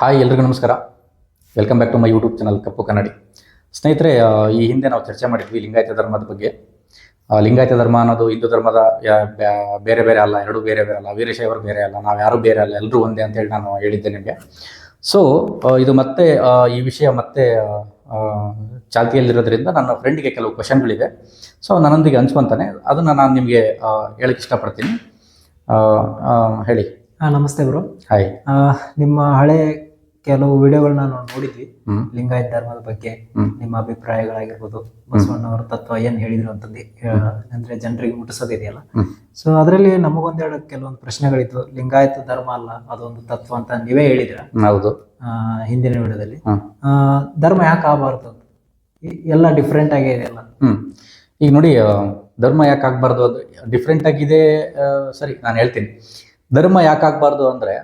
Hi ಎಲ್ರಿಗೂ ನಮಸ್ಕಾರ. Welcome back to my YouTube channel ಕಪ್ಪು ಕನ್ನಡಿ. ಸ್ನೇಹಿತರೆ ಈ ಹಿಂದೆ ನಾವು ಚರ್ಚೆ ಮಾಡಿದ್ವಿ ಲಿಂಗಾಯತ ಧರ್ಮದ ಬಗ್ಗೆ. ಲಿಂಗಾಯತ ಧರ್ಮ ಅನ್ನೋದು ಹಿಂದೂ ಧರ್ಮದ ಬೇರೆ ಬೇರೆ ಅಲ್ಲ ಎರಡು ಬೇರೆ ಬೇರೆ ಅಲ್ಲ ವೀರಶೈವರು ಬೇರೆ ಅಲ್ಲ ನಾವು ಯಾರು ಬೇರೆ ಅಲ್ಲ ಎಲ್ಲರೂ ಒಂದೇ ಅಂತೇಳಿ ನಾನು ಹೇಳಿದ್ದೆ ನಿಮಗೆ. ಸೊ ಇದು ಮತ್ತೆ ಈ ವಿಷಯ ಮತ್ತೆ ಚಾಲ್ತಿಯಲ್ಲಿರೋದ್ರಿಂದ ನನ್ನ ಫ್ರೆಂಡ್ಗೆ ಕೆಲವು ಕ್ವಶನ್ಗಳಿವೆ ಸೊ ನನ್ನೊಂದಿಗೆ ಹಂಚ್ಕೊಂತಾನೆ. ಅದನ್ನು ನಾನು ನಿಮಗೆ ಹೇಳಕ್ಕೆ ಇಷ್ಟಪಡ್ತೀನಿ. ಹೇಳಿ. ಹಾಂ ನಮಸ್ತೆ ಬ್ರೋ. ಹಾಯ್ ನಿಮ್ಮ ಹಳೆ ಕೆಲವು ವಿಡಿಯೋಗಳನ್ನ ನಾವು ನೋಡಿದ್ವಿ. ಲಿಂಗಾಯತ್ ಧರ್ಮದ ಬಗ್ಗೆ. ನಿಮ್ಮ ಅಭಿಪ್ರಾಯಗಳಾಗಿರ್ಬೋದು. ಬಸವಣ್ಣವರ ತತ್ವ ಏನ್ ಹೇಳಿದ್ರು ಅಂತಂದು ಅಂದ್ರೆ ಜನರಿಗೆ ಮುಟ್ಟಿಸೋದಿದೆಯಲ್ಲ. ಸೊ ಅದರಲ್ಲಿ ನಮಗೊಂದೆರಡು ಕೆಲವೊಂದು ಪ್ರಶ್ನೆಗಳಿತ್ತು ಲಿಂಗಾಯತ ಧರ್ಮ ಅಲ್ಲ ಅದೊಂದು ತತ್ವ ಅಂತ ನೀವೇ ಹೇಳಿದ್ರ ಹೌದು. ಹಿಂದಿನ ವಿಡಿಯೋದಲ್ಲಿ. ಧರ್ಮ ಯಾಕೆ ಆಗಬಾರ್ದು? ಎಲ್ಲ ಡಿಫ್ರೆಂಟ್ ಆಗೇ ಇದೆಯಲ್ಲ ಈಗ ನೋಡಿ ಧರ್ಮ ಯಾಕೆ ಆಗ್ಬಾರ್ದು? ಅದು ಡಿಫ್ರೆಂಟ್ ಆಗಿದೆ ಸರಿ ನಾನು ಹೇಳ್ತೀನಿ. ಧರ್ಮ ಯಾಕೆ ಆಗ್ಬಾರ್ದು ಅಂದ್ರೆ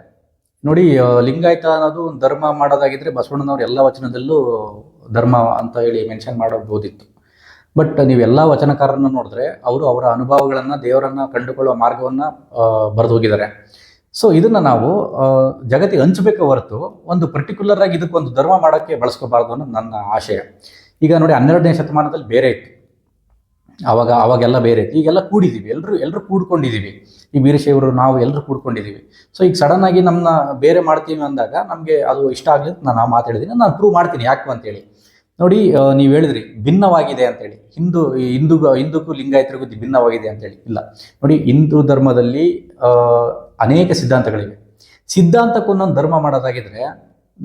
ನೋಡಿ ಲಿಂಗಾಯತ ಅನ್ನೋದು ಧರ್ಮ ಮಾಡೋದಾಗಿದ್ರೆ ಬಸವಣ್ಣನವ್ರು ಎಲ್ಲ ವಚನದಲ್ಲೂ ಧರ್ಮ ಅಂತ ಹೇಳಿ ಮೆನ್ಷನ್ ಮಾಡಬಹುದಿತ್ತು. ಬಟ್ ನೀವೆಲ್ಲ ವಚನಕಾರರನ್ನು ನೋಡಿದ್ರೆ ಅವರು ಅವರ ಅನುಭವಗಳನ್ನು, ದೇವರನ್ನ ಕಂಡುಕೊಳ್ಳುವ ಮಾರ್ಗವನ್ನ ಬರೆದು ಹೋಗಿದ್ದಾರೆ. ಸೊ ಇದನ್ನ ನಾವು ಜಗತ್ತಿಗೆ ಹಂಚಬೇಕು ಹೊರತು ಒಂದು ಪರ್ಟಿಕ್ಯುಲರ್ ಆಗಿ ಇದಕ್ಕೊಂದು ಧರ್ಮ ಮಾಡೋಕ್ಕೆ ಬಳಸ್ಕೋಬಾರ್ದು ಅನ್ನೋದು ನನ್ನ ಆಶಯ. ಈಗ ನೋಡಿ, ಹನ್ನೆರಡನೇ ಶತಮಾನದಲ್ಲಿ ಬೇರೆ ಇತ್ತು. ಅವಾಗ ಅವಾಗೆಲ್ಲ ಬೇರೆ ಇತ್ತು. ಈಗೆಲ್ಲ ಕೂಡಿದ್ದೀವಿ ಎಲ್ಲರೂ ಎಲ್ಲರೂ ಕೂಡ್ಕೊಂಡಿದ್ದೀವಿ ಈ ವೀರಶೈವರು, ನಾವು ಎಲ್ಲರೂ ಕೂಡ್ಕೊಂಡಿದ್ದೀವಿ ಸೊ ಈಗ ಸಡನ್ ಆಗಿ ನಮ್ಮನ್ನ ಬೇರೆ ಮಾಡ್ತೀವಿ ಅಂದಾಗ ನಮಗೆ ಅದು ಇಷ್ಟ ಆಗಲಿ ನಾನು ಆ ಮಾತಾಡಿದ್ದೀನಿ ನಾನು ಪ್ರೂವ್ ಮಾಡ್ತೀನಿ ಯಾಕೆ ಅಂತೇಳಿ. ನೋಡಿ ನೀವು ಹೇಳಿದ್ರಿ, ಭಿನ್ನವಾಗಿದೆ ಅಂತೇಳಿ. ಹಿಂದೂ ಹಿಂದೂಗೂ ಲಿಂಗಾಯತರಿಗೂ ಇದು ಭಿನ್ನವಾಗಿದೆ ಅಂತೇಳಿ. ಇಲ್ಲ. ನೋಡಿ, ಹಿಂದೂ ಧರ್ಮದಲ್ಲಿ ಅನೇಕ ಸಿದ್ಧಾಂತಗಳಿವೆ. ಸಿದ್ಧಾಂತಕ್ಕೊಂದೊಂದು ಧರ್ಮ ಮಾಡೋದಾಗಿದ್ರೆ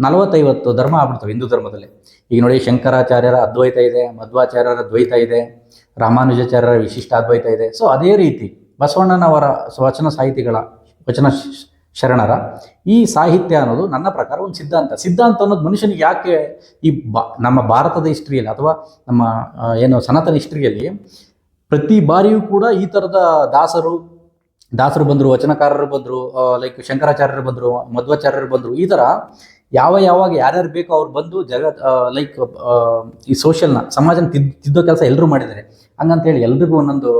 ನಲವತ್ತೈವತ್ತು ಧರ್ಮ ಆಗ್ಬಿಡ್ತವೆ ಹಿಂದೂ ಧರ್ಮದಲ್ಲಿ. ಈಗ ನೋಡಿ ಶಂಕರಾಚಾರ್ಯರ ಅದ್ವೈತ ಇದೆ, ಮಧ್ವಾಚಾರ್ಯರ ದ್ವೈತ ಇದೆ, ರಾಮಾನುಜಾಚಾರ್ಯರ ವಿಶಿಷ್ಟ ಅದ್ವೈತ ಇದೆ. ಸೊ ಅದೇ ರೀತಿ ಬಸವಣ್ಣನವರ ವಚನ ಸಾಹಿತಿಗಳ ವಚನ ಶರಣರ ಈ ಸಾಹಿತ್ಯ ಅನ್ನೋದು ನನ್ನ ಪ್ರಕಾರ ಒಂದು ಸಿದ್ಧಾಂತ. ಸಿದ್ಧಾಂತ ಅನ್ನೋದು ಮನುಷ್ಯನಿಗೆ ಯಾಕೆ ಈ ಬಾ, ನಮ್ಮ ಭಾರತದ ಹಿಸ್ಟ್ರಿಯಲ್ಲಿ ಅಥವಾ ನಮ್ಮ ಏನು ಸನಾತನ ಹಿಸ್ಟ್ರಿಯಲ್ಲಿ ಪ್ರತಿ ಬಾರಿಯೂ ಕೂಡ ಈ ಥರದ ದಾಸರು ದಾಸರು ಬಂದರು, ವಚನಕಾರರು ಬಂದರು ಲೈಕ್ ಶಂಕರಾಚಾರ್ಯರು ಬಂದರು, ಮಧ್ವಾಚಾರ್ಯರು ಬಂದರು, ಈ ಥರ ಯಾವ ಯಾವಾಗ ಯಾರ್ಯಾರು ಬೇಕೋ ಅವ್ರು ಬಂದು ಜಗತ್ ಲೈಕ್ ಈ ಸೋಷಿಯಲ್ನ ಸಮಾಜನ ತಿದ್ದು ತಿದ್ದೋ ಕೆಲಸ ಎಲ್ಲರೂ ಮಾಡಿದ್ದಾರೆ ಹಂಗಂತೇಳಿ ಎಲ್ರಿಗೂ ಒಂದೊಂದು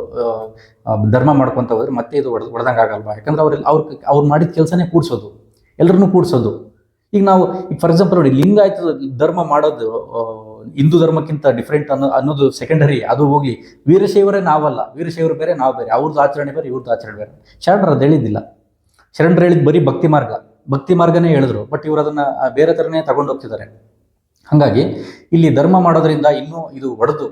ಧರ್ಮ ಮಾಡ್ಕೊತ ಹೋದ್ರೆ ಮತ್ತೆ ಇದು ಹೊಡೆದು ಹೊಡೆದಂಗೆ ಆಗಲ್ವಾ? ಯಾಕಂದ್ರೆ ಅವ್ರು ಅವ್ರು ಅವ್ರು ಮಾಡಿದ ಕೆಲಸನೇ ಕೂಡ್ಸೋದು. ಎಲ್ಲರನ್ನೂ ಕೂಡ್ಸೋದು. ಈಗ ನಾವು, ಈಗ ಫಾರ್ ಎಕ್ಸಾಂಪಲ್ ನೋಡಿ, ಲಿಂಗಾಯತ ಧರ್ಮ ಮಾಡೋದು ಹಿಂದೂ ಧರ್ಮಕ್ಕಿಂತ ಡಿಫ್ರೆಂಟ್ ಅನ್ನೋ, ಅನ್ನೋದು ಸೆಕೆಂಡರಿ ಅದು ಹೋಗಿ ವೀರಶೈವರೇ ನಾವಲ್ಲ. ವೀರಶೈವರು ಬೇರೆ, ನಾವು ಬೇರೆ. ಅವ್ರದ್ದು ಆಚರಣೆ ಬೇರೆ ಇವ್ರದ್ದು ಆಚರಣೆ ಬೇರೆ. ಶರಣರು ಅದು ಹೇಳಿದ್ದಿಲ್ಲ. ಶರಣರು ಹೇಳಿದ್ದು ಬರೀ ಭಕ್ತಿ ಮಾರ್ಗ. ಭಕ್ತಿ ಮಾರ್ಗನೇ ಹೇಳಿದ್ರು ಬಟ್ ಇವರು ಅದನ್ನ ಬೇರೆ ಥರನೇ ತಗೊಂಡು ಹೋಗ್ತಿದ್ದಾರೆ. ಹಾಗಾಗಿ ಇಲ್ಲಿ ಧರ್ಮ ಮಾಡೋದ್ರಿಂದ ಇನ್ನೂ ಇದು ಒಡೆದು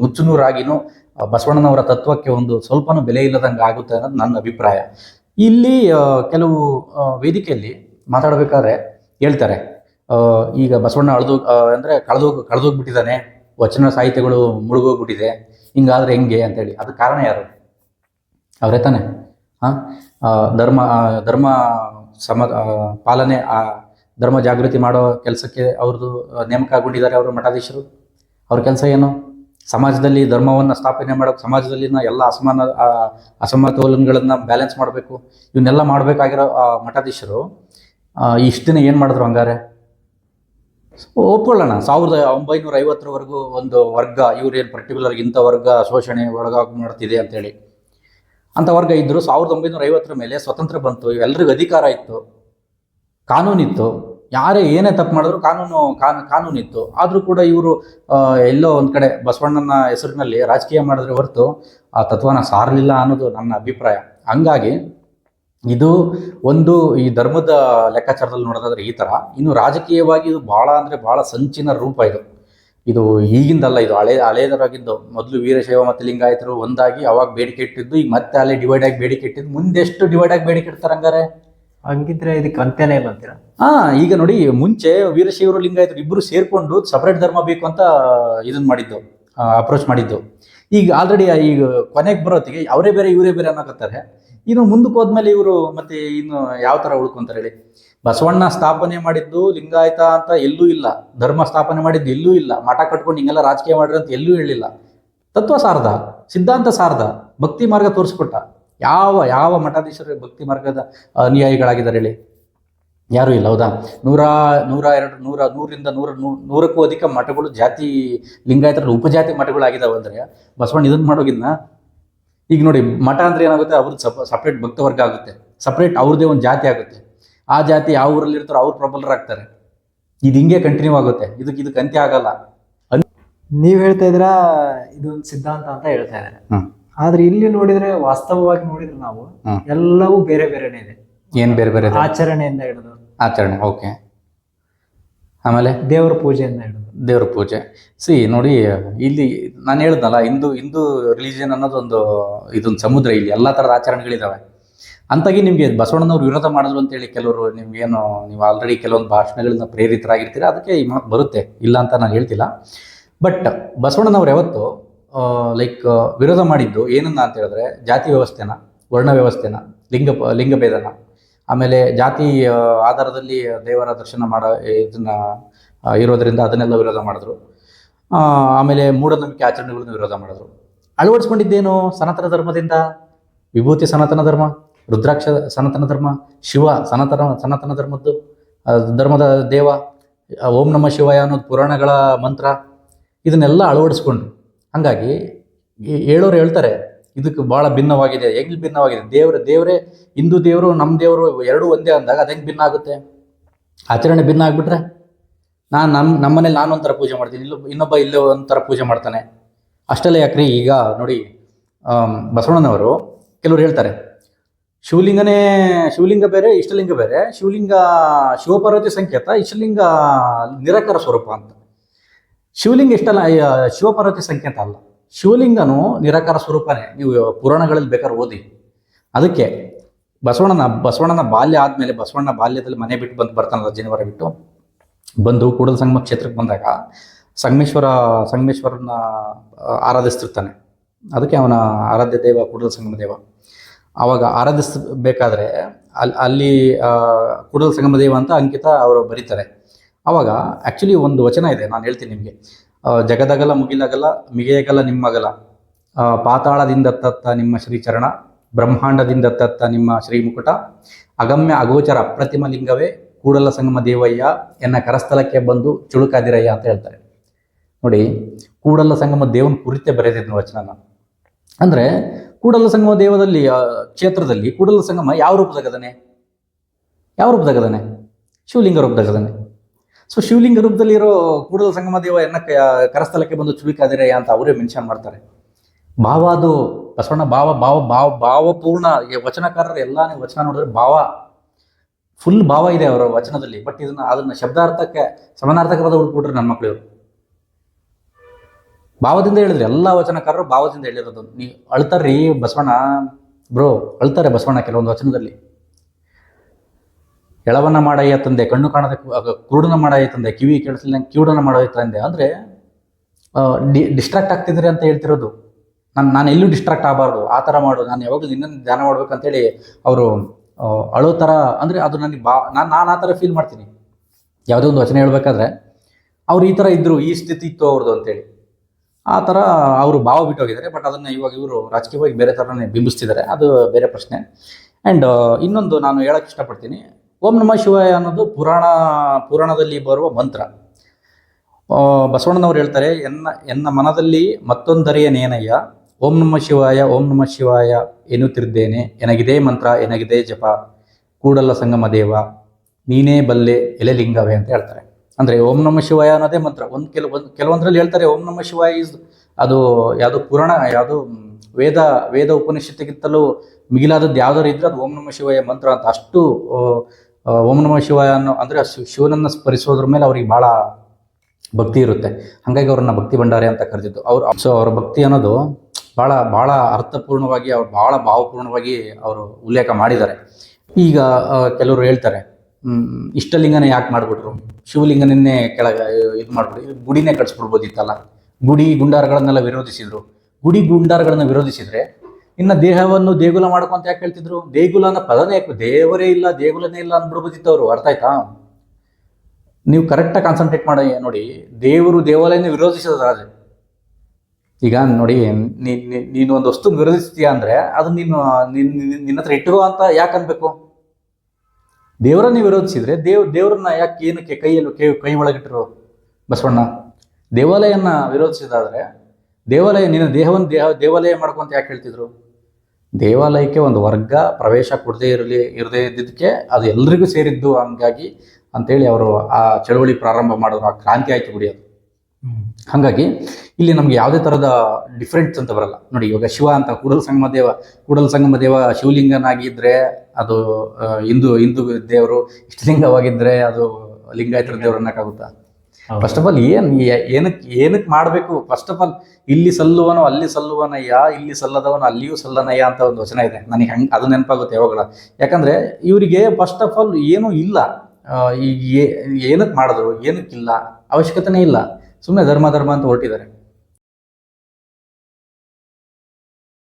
ನುಚ್ಚುನೂರಾಗಿನೂ ನುಚ್ಚು ಬಸವಣ್ಣನವರ ತತ್ವಕ್ಕೆ ಒಂದು ಸ್ವಲ್ಪನೂ ಬೆಲೆ ಇಲ್ಲದಂಗೆ ಆಗುತ್ತೆ ಅನ್ನೋದು ನನ್ನ ಅಭಿಪ್ರಾಯ. ಇಲ್ಲಿ ಕೆಲವು ವೇದಿಕೆಯಲ್ಲಿ ಮಾತಾಡಬೇಕಾದ್ರೆ ಹೇಳ್ತಾರೆ ಈಗ ಬಸವಣ್ಣ ಅಳ್ದು ಅಂದರೆ ಕಳೆದೋಗ್, ಕಳೆದೋಗ್ಬಿಟ್ಟಿದ್ದಾನೆ, ವಚನ ಸಾಹಿತ್ಯಗಳು ಮುಳುಗೋಗ್ಬಿಟ್ಟಿದೆ, ಹಿಂಗಾದ್ರೆ ಹೆಂಗೆ ಅಂತೇಳಿ. ಅದಕ್ಕೆ ಕಾರಣ ಯಾರು? ಅವರೇ ತಾನೆ. ಹಾಂ ಧರ್ಮ ಧರ್ಮ ಸಮ ಪಾಲನೆ, ಆ, ಧರ್ಮ ಜಾಗೃತಿ ಮಾಡೋ ಕೆಲಸಕ್ಕೆ ಅವ್ರದ್ದು ನೇಮಕಗೊಂಡಿದ್ದಾರೆ ಅವರು ಮಠಾಧೀಶರು. ಅವ್ರ ಕೆಲಸ ಏನು? ಸಮಾಜದಲ್ಲಿ ಧರ್ಮವನ್ನು ಸ್ಥಾಪನೆ ಮಾಡೋಕೆ, ಸಮಾಜದಲ್ಲಿನ ಎಲ್ಲ ಅಸಮಾನ ಅಸಮತೋಲನಗಳನ್ನು ಬ್ಯಾಲೆನ್ಸ್ ಮಾಡಬೇಕು. ಇವನ್ನೆಲ್ಲ ಮಾಡಬೇಕಾಗಿರೋ ಮಠಾಧೀಶರು ಇಷ್ಟು ದಿನ ಏನು ಮಾಡಿದ್ರು ಹಂಗಾರೆ? ಒಪ್ಕೊಳ್ಳೋಣ. ಸಾವಿರದ ಒಂಬೈನೂರ ಐವತ್ತರವರೆಗೂ ಒಂದು ವರ್ಗ ಇವ್ರೇನು ಪರ್ಟಿಕ್ಯುಲರ್ ಇಂಥ ವರ್ಗ ಶೋಷಣೆ ಒಳಗಾಗಿ ಮಾಡ್ತಿದೆ ಅಂತೇಳಿ. ಅಂಥ ವರ್ಗ ಇದ್ದರು ಸಾವಿರದ ಒಂಬೈನೂರ ಐವತ್ತರ ಮೇಲೆ ಸ್ವತಂತ್ರ ಬಂತು. ಎಲ್ರಿಗೂ ಅಧಿಕಾರ ಇತ್ತು. ಕಾನೂನಿತ್ತು ಯಾರೇ ಏನೇ ತಪ್ಪು ಮಾಡಿದ್ರು ಕಾನೂನು ಕಾನ್ ಕಾನೂನಿತ್ತು ಆದರೂ ಕೂಡ ಇವರು ಎಲ್ಲೋ ಒಂದು ಕಡೆ ಬಸವಣ್ಣನ ಹೆಸರಿನಲ್ಲಿ ರಾಜಕೀಯ ಮಾಡಿದ್ರೆ ಹೊರತು ಆ ತತ್ವನ ಸಾರಲಿಲ್ಲ ಅನ್ನೋದು ನನ್ನ ಅಭಿಪ್ರಾಯ. ಹಂಗಾಗಿ ಇದು ಒಂದು ಈ ಧರ್ಮದ ಲೆಕ್ಕಾಚಾರದಲ್ಲಿ ನೋಡೋದಾದ್ರೆ ಈ ಥರ ಇನ್ನು ರಾಜಕೀಯವಾಗಿ ಇದು ಭಾಳ ಅಂದರೆ ಭಾಳ ಸಂಚಿನ ರೂಪ ಇದು. ಇದು ಈಗಿಂದಲ್ಲ ಇದು ಹಳೆ ಹಳೆಯದರಾಗಿದ್ದು ಮೊದಲು ವೀರಶೈವ ಮತ್ತು ಲಿಂಗಾಯತರು ಒಂದಾಗಿ ಅವಾಗ ಬೇಡಿಕೆ ಇಟ್ಟಿದ್ದು ಈಗ ಮತ್ತೆ ಅಲ್ಲೇ ಡಿವೈಡ್ ಆಗಿ ಬೇಡಿಕೆ ಇಟ್ಟಿದ್ದು ಮುಂದೆ ಎಷ್ಟು ಡಿವೈಡ್ ಆಗಿ ಬೇಡಿಕೆ ಇಡ್ತಾರೆ ಹಂಗಾರೆ? ಹಂಗಿದ್ರೆ ಇದಕ್ಕೆ ಅಂತ್ಯನೇ ಇಲ್ಲ ಅಂತೀರಾ? ಹಾ ಈಗ ನೋಡಿ ಮುಂಚೆ ವೀರಶೈವರು ಲಿಂಗಾಯತರು ಇಬ್ಬರು ಸೇರ್ಕೊಂಡು ಸಪರೇಟ್ ಧರ್ಮ ಬೇಕು ಅಂತ ಇದನ್ನ ಮಾಡಿದ್ದು ಅಪ್ರೋಚ್ ಮಾಡಿದ್ದು. ಈಗ ಆಲ್ರೆಡಿ ಈಗ ಕೊನೆಗೆ ಬರೋತ್ತಿಗೆ ಅವರೇ ಬೇರೆ ಇವರೇ ಬೇರೆ ಅನ್ನೋಕತ್ತಾರೆ. ಇನ್ನು ಮುಂದಕ್ಕೆ ಹೋದ್ಮೇಲೆ ಇವರು ಮತ್ತೆ ಇನ್ನು ಯಾವ ತರ ಉಳ್ಕೊಂತಾರೆ ಹೇಳಿ? ಬಸವಣ್ಣ ಸ್ಥಾಪನೆ ಮಾಡಿದ್ದು ಲಿಂಗಾಯತ ಅಂತ ಎಲ್ಲೂ ಇಲ್ಲ. ಧರ್ಮ ಸ್ಥಾಪನೆ ಮಾಡಿದ್ದು ಎಲ್ಲೂ ಇಲ್ಲ. ಮಠ ಕಟ್ಕೊಂಡು ಹಿಂಗೆಲ್ಲ ರಾಜಕೀಯ ಮಾಡ್ರಿ ಅಂತ ಎಲ್ಲೂ ಹೇಳಿಲ್ಲ. ತತ್ವ ಸಾರದ, ಸಿದ್ಧಾಂತ ಸಾರದ, ಭಕ್ತಿ ಮಾರ್ಗ ತೋರಿಸ್ಕೊಟ್ಟ. ಯಾವ ಯಾವ ಮಠಾಧೀಶರು ಭಕ್ತಿ ಮಾರ್ಗದ ಅನುಯಾಯಿಗಳಾಗಿದ್ದಾರೆ ಹೇಳಿ? ಯಾರೂ ಇಲ್ಲ, ಹೌದಾ? ನೂರ ನೂರ ಎರಡು, ನೂರ ನೂರಿಂದ ನೂರ ನೂರಕ್ಕೂ ಅಧಿಕ ಮಠಗಳು ಜಾತಿ, ಲಿಂಗಾಯತರ ಉಪಜಾತಿ ಮಠಗಳಾಗಿದ್ದಾವೆ ಅಂದರೆ, ಬಸವಣ್ಣ ಇದನ್ನು ಮಾಡೋಗಿದ್ನ ಈಗ ನೋಡಿ ಮಠ ಅಂದರೆ ಏನಾಗುತ್ತೆ? ಅವ್ರದ್ದು ಸಪ್ ಸಪ್ರೇಟ್ ಭಕ್ತ ವರ್ಗ ಆಗುತ್ತೆ. ಸಪ್ರೇಟ್ ಅವ್ರದ್ದೇ ಒಂದು ಜಾತಿ ಆಗುತ್ತೆ. ಆ ಜಾತಿ ಯಾವ ಊರಲ್ಲಿ ಇರ್ತಾರೋ ಅವ್ರು ಪ್ರಬಲರಾಗ್ತಾರೆ. ಇದು ಹಿಂಗೆ ಕಂಟಿನ್ಯೂ ಆಗುತ್ತೆ. ಇದಕ್ಕೆ ಇದಕ್ಕೆ ಅಂತ್ಯ ಆಗಲ್ಲ. ನೀವ್ ಹೇಳ್ತಾ ಇದ್ರ ಇದೊಂದು ಸಿದ್ಧಾಂತ ಅಂತ ಹೇಳ್ತಾ ಇದ್ದಾರೆ. ಆದ್ರೆ ಇಲ್ಲಿ ನೋಡಿದ್ರೆ ವಾಸ್ತವವಾಗಿ ನೋಡಿದ್ರೆ ನಾವು ಎಲ್ಲವೂ ಬೇರೆ ಬೇರೆನೇ ಇದೆ. ಏನ್ ಬೇರೆ ಬೇರೆ? ಆಚರಣೆಯಿಂದ ಹಿಡಿದು. ಆಚರಣೆ ಓಕೆ ಆಮೇಲೆ? ದೇವರ ಪೂಜೆಯಿಂದ ಹಿಡಿದು. ದೇವ್ರ ಪೂಜೆ. ಸಿ ನೋಡಿ ಇಲ್ಲಿ ನಾನು ಹೇಳ್ದಲ್ಲ ಹಿಂದೂ ಹಿಂದೂ ರಿಲಿಜಿಯನ್ ಅನ್ನೋದು ಒಂದು ಇದೊಂದು ಸಮುದ್ರ ಇಲ್ಲಿ ಎಲ್ಲಾ ತರದ ಆಚರಣೆಗಳಿದಾವೆ. ಅಂತಾಗಿ ನಿಮಗೆ ಬಸವಣ್ಣನವ್ರು ವಿರೋಧ ಮಾಡಿದ್ರು ಅಂತೇಳಿ ಕೆಲವರು ನಿಮ್ಗೇನು ನೀವು ಆಲ್ರೆಡಿ ಕೆಲವೊಂದು ಭಾಷಣಗಳಿಂದ ಪ್ರೇರಿತರಾಗಿರ್ತೀರ? ಅದಕ್ಕೆ ಈ ಮಾತು ಬರುತ್ತೆ. ಇಲ್ಲ ಅಂತ ನಾನು ಹೇಳ್ತಿಲ್ಲ. ಬಟ್ ಬಸವಣ್ಣನವ್ರು ಯಾವತ್ತು ಲೈಕ್ ವಿರೋಧ ಮಾಡಿದ್ದು ಏನನ್ನ ಅಂತ ಹೇಳಿದ್ರೆ ಜಾತಿ ವ್ಯವಸ್ಥೆನ, ವರ್ಣ ವ್ಯವಸ್ಥೆನ, ಲಿಂಗ ಲಿಂಗಭೇದನ ಆಮೇಲೆ ಜಾತಿ ಆಧಾರದಲ್ಲಿ ದೇವರ ದರ್ಶನ ಮಾಡೋ, ಇದನ್ನ ಇರೋದರಿಂದ ಅದನ್ನೆಲ್ಲ ವಿರೋಧ ಮಾಡಿದ್ರು. ಆಮೇಲೆ ಮೂಢನಂಬಿಕೆ ಆಚರಣೆಗಳನ್ನು ವಿರೋಧ ಮಾಡಿದ್ರು. ಅಳವಡಿಸ್ಕೊಂಡಿದ್ದೇನು ಸನಾತನ ಧರ್ಮದಿಂದ? ವಿಭೂತಿ ಸನಾತನ ಧರ್ಮ? ರುದ್ರಾಕ್ಷ ಸನಾತನ ಧರ್ಮ, ಶಿವ ಸನಾತನ ಸನಾತನ ಧರ್ಮದ್ದು ಧರ್ಮದ ದೇವ ಓಂ ನಮ ಶಿವಾಯ ಅನ್ನೋದು ಪುರಾಣಗಳ ಮಂತ್ರ, ಇದನ್ನೆಲ್ಲ ಅಳವಡಿಸ್ಕೊಂಡ್ರು ಹಾಗಾಗಿ ಹೇಳೋರು ಹೇಳ್ತಾರೆ, ಇದಕ್ಕೆ ಭಾಳ ಭಿನ್ನವಾಗಿದೆ, ಹೆಂಗ್ ಭಿನ್ನವಾಗಿದೆ? ದೇವ್ರ, ದೇವರೇ, ಹಿಂದೂ ದೇವರು ನಮ್ಮ ದೇವರು ಎರಡೂ ಒಂದೇ ಅಂದಾಗ ಅದು ಹೆಂಗೆ ಭಿನ್ನ ಆಗುತ್ತೆ? ಆಚರಣೆ ಭಿನ್ನ ಆಗ್ಬಿಟ್ರೆ, ನಾನು ನಮ್ಮ ನಮ್ಮನೇಲಿ ನಾನು ಒಂಥರ ಪೂಜೆ ಮಾಡ್ತೀನಿ ಇಲ್ಲ ಇನ್ನೊಬ್ಬ ಇಲ್ಲೇ ಒಂಥರ ಪೂಜೆ ಮಾಡ್ತಾನೆ. ಅಷ್ಟೆಲ್ಲ ಯಾಕ್ರಿ? ಈಗ ನೋಡಿ ಬಸವಣ್ಣನವರು ಕೆಲವರು ಹೇಳ್ತಾರೆ ಶಿವಲಿಂಗನೇ, ಶಿವಲಿಂಗ ಬೇರೆ, ಇಷ್ಟಲಿಂಗ ಬೇರೆ. ಶಿವಲಿಂಗ, ಶಿವಪಾರ್ವತಿ ಸಂಕೇತ, ಇಷ್ಟಲಿಂಗ ನಿರಾಕಾರ ಸ್ವರೂಪ ಅಂತ. ಶಿವಲಿಂಗ ಇಷ್ಟಲ್ಲ ಶಿವಪಾರ್ವತಿ ಸಂಕೇತ ಅಲ್ಲ. ಶಿವಲಿಂಗನು ನಿರಾಕಾರ ಸ್ವರೂಪನೇ. ನೀವು ಪುರಾಣಗಳಲ್ಲಿ ಬೇಕಾದ್ರೆ ಓದಿ. ಅದಕ್ಕೆ ಬಸವಣ್ಣನ ಬಸವಣ್ಣನ ಬಾಲ್ಯ ಆದಮೇಲೆ ಬಸವಣ್ಣ ಬಾಲ್ಯದಲ್ಲಿ ಮನೆ ಬಿಟ್ಟು ಬಂದು ಬರ್ತಾನಲ್ಲ ಜನವರ ಬಿಟ್ಟು, ಬಂದು ಕೂಡಲ ಸಂಗಮ ಕ್ಷೇತ್ರಕ್ಕೆ ಬಂದಾಗ ಸಂಗಮೇಶ್ವರ, ಸಂಗಮೇಶ್ವರನ ಆರಾಧಿಸ್ತಿರ್ತಾನೆ. ಅದಕ್ಕೆ ಅವನ ಆರಾಧ್ಯ ದೇವ, ಕೂಡಲ ಸಂಗಮ ದೇವ. ಆವಾಗ ಆರಾಧಿಸಬೇಕಾದ್ರೆ ಅಲ್ಲಿ ಅಲ್ಲಿ ಆ, ಕೂಡಲ ಸಂಗಮ ದೇವ ಅಂತ ಅಂಕಿತ ಅವರು ಬರೀತಾರೆ. ಆವಾಗ ಆ್ಯಕ್ಚುಲಿ ಒಂದು ವಚನ ಇದೆ ನಾನು ಹೇಳ್ತೀನಿ ನಿಮಗೆ. ಜಗದಗಲ ಮುಗಿಲಗಲ ಮಿಗೆಯಗಲ ನಿಮ್ಮಗಲ. ಪಾತಾಳದಿಂದ ತತ್ತ ನಿಮ್ಮ ಶ್ರೀಚರಣ ಬ್ರಹ್ಮಾಂಡದಿಂದ ತತ್ತ ನಿಮ್ಮ ಶ್ರೀಮುಕುಟ. ಅಗಮ್ಯ ಅಗೋಚರ ಅಪ್ರತಿಮ ಲಿಂಗವೇ ಕೂಡಲ ಸಂಗಮ ದೇವಯ್ಯ ಎನ್ನ ಕರಸ್ಥಲಕ್ಕೆ ಬಂದು ಚುಳುಕಾದಿರಯ್ಯ ಅಂತ ಹೇಳ್ತಾರೆ. ನೋಡಿ ಕೂಡಲ ಸಂಗಮ ದೇವನ ಕುರಿತೇ ಬರೆದಿದ್ದ ವಚನ ಅಂದ್ರೆ ಕೂಡಲ ಸಂಗಮ ದೇವದಲ್ಲಿ ಕ್ಷೇತ್ರದಲ್ಲಿ ಕೂಡಲ ಸಂಗಮ ಯಾವ ರೂಪದಾಗದಾನೆ ಯಾವ ರೂಪದಾಗದಾನೆ ಶಿವಲಿಂಗ ರೂಪದಾಗದಾನೆ ಸೊ ಶಿವಲಿಂಗ ರೂಪದಲ್ಲಿರೋ ಕೂಡಲ ಸಂಗಮ ದೇವ ಎನ್ನ ಕರಸ್ಥಲಕ್ಕೆ ಬಂದು ಚುಳುಕಾದಿರಯ್ಯ ಅಂತ ಅವರೇ ಮೆನ್ಷನ್ ಮಾಡ್ತಾರೆ. ಭಾವ ಅದು ಬಸವಣ್ಣ, ಭಾವ ಭಾವ ಭಾವ, ಭಾವಪೂರ್ಣ ವಚನಕಾರರು ಎಲ್ಲ ವಚನ ನೋಡಿದ್ರೆ ಭಾವ ಫುಲ್ ಭಾವ ಇದೆ ಅವರ ವಚನದಲ್ಲಿ. ಬಟ್ ಇದನ್ನ, ಅದನ್ನ ಶಬ್ದಾರ್ಥಕ್ಕೆ, ಸಮಾನಾರ್ಥಕವಾದ ಹುಡುಕ್ಬಿಟ್ರೆ ನನ್ನ ಮಕ್ಕಳು ಇವರು. ಭಾವದಿಂದ ಹೇಳಿದ್ರು ಎಲ್ಲ ವಚನಕಾರರು ಭಾವದಿಂದ ಹೇಳಿರೋದು. ನೀವು ಅಳ್ತಾರ್ರಿ ಬಸವಣ್ಣ. ಬ್ರೋ, ಅಳ್ತಾರೆ ಬಸವಣ್ಣ ಕೆಲವೊಂದು ವಚನದಲ್ಲಿ. ಎಳವನ್ನ ಮಾಡಯ್ಯ ತಂದೆ, ಕಣ್ಣು ಕಾಣದ ಕುರುಡನ ಮಾಡಯ್ಯ ತಂದೆ, ಕಿವಿ ಕೇಳಿಸಲಿಲ್ಲ, ಕಿವುಡನ ಮಾಡಯ್ಯ ತಂದೆ ಅಂದ್ರೆ ಡಿ ಡಿಸ್ಟ್ರಾಕ್ಟ್ ಆಗ್ತಿದ್ರಿ ಅಂತ ಹೇಳ್ತಿರೋದು. ನಾನು ನಾನು ಎಲ್ಲೂ ಡಿಸ್ಟ್ರಾಕ್ಟ್ ಆಗಬಾರ್ದು. ಆ ಥರ ಮಾಡು. ನಾನು ಯಾವಾಗಲೂ ಇನ್ನೊಂದು ಧ್ಯಾನ ಮಾಡ್ಬೇಕಂತೇಳಿ ಅವರು ಅಳೋ ಥರ ಅಂದರೆ ಅದು ನನಗೆ ಬಾ, ನಾನು ನಾನು ಆ ಥರ ಫೀಲ್ ಮಾಡ್ತೀನಿ. ಯಾವುದೋ ಒಂದು ವಚನ ಹೇಳ್ಬೇಕಾದ್ರೆ, ಅವ್ರು ಈ ಥರ ಇದ್ದರು ಈ ಸ್ಥಿತಿ ಇತ್ತು ಅವ್ರದ್ದು ಅಂತೇಳಿ ಆ ಥರ ಅವರು ಭಾವ ಬಿಟ್ಟೋಗಿದ್ದಾರೆ. ಬಟ್ ಅದನ್ನು ಇವಾಗ ಇವರು ರಾಜಕೀಯವಾಗಿ ಬೇರೆ ಥರನೇ ಬಿಂಬಿಸ್ತಿದ್ದಾರೆ. ಅದು ಬೇರೆ ಪ್ರಶ್ನೆ. ಆ್ಯಂಡ್ ಇನ್ನೊಂದು ನಾನು ಹೇಳಕ್ಕೆ ಇಷ್ಟಪಡ್ತೀನಿ. ಓಂ ನಮ ಶಿವಾಯ ಅನ್ನೋದು ಪುರಾಣ, ಪುರಾಣದಲ್ಲಿ ಬರುವ ಮಂತ್ರ. ಬಸವಣ್ಣನವ್ರು ಹೇಳ್ತಾರೆ, ಎನ್ನ ಎನ್ನ ಮನದಲ್ಲಿ ಮತ್ತೊಂದರಿಯನೇನಯ್ಯ ಓಂ ನಮ ಶಿವಾಯ, ಓಂ ನಮ ಶಿವಾಯ ಎನ್ನುತ್ತಿದ್ದೇನೆ ಎನಗಿದೆ ಮಂತ್ರ, ಎನಗಿದೇ ಜಪ. ಕೂಡಲ ಸಂಗಮ ದೇವ. ನೀನೇ ಬಲ್ಲೆ ಎಲೆ ಲಿಂಗವೇ ಅಂತ ಹೇಳ್ತಾರೆ. ಅಂದರೆ ಓಂ ನಮ ಶಿವಾಯ ಅನ್ನೋದೇ ಮಂತ್ರ. ಒಂದು ಕೆಲ, ಒಂದು, ಕೆಲವೊಂದರಲ್ಲಿ ಹೇಳ್ತಾರೆ ಓಂ ನಮ ಶಿವಾಯ ಇಸ್ ಅದು ಯಾವುದು ಪುರಾಣ, ಯಾವುದು ವೇದ ವೇದ ಉಪನಿಷತ್ತಿಗಿಂತಲೂ ಮಿಗಿಲಾದದ್ದು ಯಾವ್ದಾರು ಇದ್ರೆ ಅದು ಓಂ ನಮ ಶಿವಾಯ ಮಂತ್ರ ಅಂತ. ಅಷ್ಟು, ಓಂ ನಮ ಶಿವಾಯ ಅನ್ನೋ, ಅಂದರೆ ಶಿವನನ್ನು ಸ್ಮರಿಸೋದ್ರ ಮೇಲೆ ಅವ್ರಿಗೆ ಭಾಳ ಭಕ್ತಿ ಇರುತ್ತೆ. ಹಾಗಾಗಿ ಅವ್ರನ್ನ ಭಕ್ತಿ ಭಂಡಾರಿ ಅಂತ ಕರೆದಿದ್ದು. ಅವ್ರು, ಸೊ ಅವರ ಭಕ್ತಿ ಅನ್ನೋದು ಭಾಳ ಭಾಳ ಅರ್ಥಪೂರ್ಣವಾಗಿ ಅವ್ರು ಭಾಳ ಭಾವಪೂರ್ಣವಾಗಿ ಅವರು ಉಲ್ಲೇಖ ಮಾಡಿದ್ದಾರೆ. ಈಗ ಕೆಲವರು ಹೇಳ್ತಾರೆ ಇಷ್ಟಲಿಂಗನೇ ಯಾಕೆ ಮಾಡಿಬಿಟ್ರು? ಶಿವಲಿಂಗನನ್ನೇ ಕೆಳಗೆ ಇದು ಮಾಡ್ಬಿಡಿ ಗುಡಿನೇ ಕಟ್ಸ್ಬಿಡ್ಬೋದಿತ್ತಲ್ಲ? ಗುಡಿ ಗುಂಡಾರಗಳನ್ನೆಲ್ಲ ವಿರೋಧಿಸಿದ್ರು. ಗುಡಿ ಗುಂಡಾರಗಳನ್ನ ವಿರೋಧಿಸಿದ್ರೆ ಇನ್ನು ದೇಹವನ್ನು ದೇಗುಲ ಮಾಡ್ಕೊಂತ ಯಾಕೆ ಹೇಳ್ತಿದ್ರು? ದೇಗುಲ ಅನ್ನೋ ಪದನೇ ಯಾಕೆ ದೇವರೇ ಇಲ್ಲ, ದೇಗುಲನೇ ಇಲ್ಲ ಅಂದ್ಬಿಡ್ಬೋದಿತ್ತು ಅವರು ಅರ್ಥ ಆಯ್ತಾ? ನೀವು ಕರೆಕ್ಟಾಗಿ ಕಾನ್ಸಂಟ್ರೇಟ್ ಮಾಡಿ, ನೋಡಿ, ದೇವರು ದೇವಾಲಯನ ವಿರೋಧಿಸೋದಾದ್ರೆ ಈಗ ನೋಡಿ ನೀನು ಒಂದು ವಸ್ತು ವಿರೋಧಿಸ್ತೀಯ ಅಂದರೆ ಅದು ನೀನು ನಿನ್- ನಿನ್- ನಿನ್ನ ಹತ್ರ ಇಟ್ಟುಕೋ ಅಂತ ಯಾಕೆ ಅನ್ಬೇಕು? ದೇವರನ್ನೇ ವಿರೋಧಿಸಿದ್ರೆ ದೇವ್, ದೇವ್ರನ್ನ ಯಾಕೆ ಏನಕ್ಕೆ ಕೈಯಲ್ಲಿ ಕೈ ಕೈ ಒಳಗಿಟ್ಟರು ಬಸವಣ್ಣ ದೇವಾಲಯನ ವಿರೋಧಿಸಿದಾದ್ರೆ ದೇವಾಲಯ ನಿನ್ನ ದೇಹವನ್ನು ದೇಹ, ದೇವಾಲಯ ಮಾಡ್ಕೊಂತ ಯಾಕೆ ಹೇಳ್ತಿದ್ರು ದೇವಾಲಯಕ್ಕೆ ಒಂದು ವರ್ಗ ಪ್ರವೇಶ ಕೊಡದೇ ಇರಲಿ, ಇರದೇ ಇದ್ದಿದ್ದಕ್ಕೆ ಅದು ಎಲ್ರಿಗೂ ಸೇರಿದ್ದು ಹಂಗಾಗಿ ಅಂತೇಳಿ ಅವರು ಆ ಚಳುವಳಿ ಪ್ರಾರಂಭ ಮಾಡಿದ್ರು, ಆ ಕ್ರಾಂತಿ ಆಯ್ತು ಬಿಡಿ ಅದು. ಹಾಗಾಗಿ ಇಲ್ಲಿ ನಮ್ಗೆ ಯಾವುದೇ ಥರದ ಡಿಫ್ರೆಂಟ್ಸ್ ಅಂತ ಬರಲ್ಲ. ನೋಡಿ ಇವಾಗ ಶಿವ ಅಂತ ಕೂಡಲ ಸಂಗಮ ದೇವ ಕೂಡಲ ಸಂಗಮ ದೇವ ಶಿವಲಿಂಗನಾಗಿದ್ರೆ ಅದು ಹಿಂದೂ ಹಿಂದೂ ದೇವರು ಇಷ್ಟಲಿಂಗವಾಗಿದ್ರೆ ಅದು ಲಿಂಗಾಯತರ ದೇವರು ಅನ್ನಕ್ಕಾಗುತ್ತಾ. ಫಸ್ಟ್ ಆಫ್ ಆಲ್ ಏನ್ ಏನಕ್ ಏನಕ್ಕೆ ಏನಕ್ಕೆ ಮಾಡಬೇಕು? ಫಸ್ಟ್ ಆಫ್ ಆಲ್ ಇಲ್ಲಿ ಸಲ್ಲುವನೋ ಅಲ್ಲಿ ಸಲ್ಲುವನಯ್ಯ ಇಲ್ಲಿ ಸಲ್ಲದವನು ಅಲ್ಲಿಯೂ ಸಲ್ಲನಯ್ಯ ಅಂತ ಒಂದು ವಚನ ಇದೆ. ನನಗೆ ಹಂಗೆ ಅದು ನೆನಪಾಗುತ್ತೆ ಯಾವಾಗಲ. ಯಾಕಂದ್ರೆ ಇವರಿಗೆ ಫಸ್ಟ್ ಆಫ್ ಆಲ್ ಏನೂ ಇಲ್ಲ. ಈ ಏನಕ್ಕೆ ಮಾಡಿದ್ರು ಏನಕ್ಕಿಲ್ಲ? ಅವಶ್ಯಕತೆನೇ ಇಲ್ಲ. ಸುಮ್ಮನೆ ಧರ್ಮ ಧರ್ಮ ಅಂತ ಹೊರಟಿದ್ದಾರೆ.